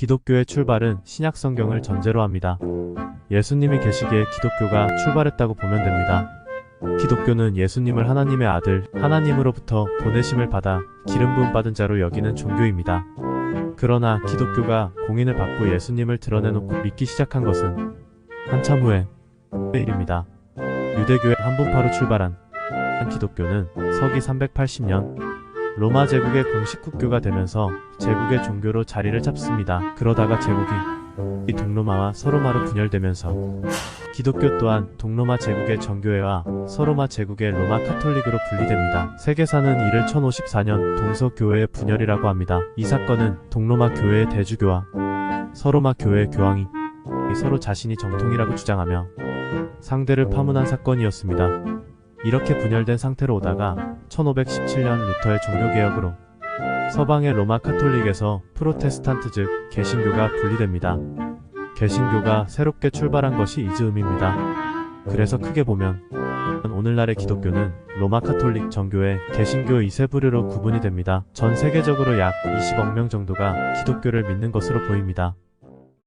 기독교의 출발은 신약 성경을 전제로 합니다. 예수님이 계시기에 기독교가 출발했다고 보면 됩니다. 기독교는 예수님을 하나님의 아들, 하나님으로부터 보내심을 받아 기름 부음 받은 자로 여기는 종교입니다. 그러나 기독교가 공인을 받고 예수님을 드러내놓고 믿기 시작한 것은 한참 후에 의 일입니다. 유대교의 한분파로 출발한 기독교는 서기 380년 로마 제국의 공식 국교가 되면서 제국의 종교로 자리를 잡습니다. 그러다가 제국이 이 동로마와 서로마로 분열되면서 기독교 또한 동로마 제국의 정교회와 서로마 제국의 로마 카톨릭으로 분리됩니다. 세계사는 이를 1054년 동서교회의 분열이라고 합니다. 이 사건은 동로마 교회의 대주교와 서로마 교회의 교황이 서로 자신이 정통이라고 주장하며 상대를 파문한 사건이었습니다. 이렇게 분열된 상태로 오다가 1517년 루터의 종교개혁으로 서방의 로마 카톨릭에서 프로테스탄트 즉 개신교가 분리됩니다. 개신교가 새롭게 출발한 것이 이 즈음입니다. 그래서 크게 보면 오늘날의 기독교는 로마 카톨릭 정교회 개신교 2세 부류로 구분이 됩니다. 전 세계적으로 약 20억 명 정도가 기독교를 믿는 것으로 보입니다.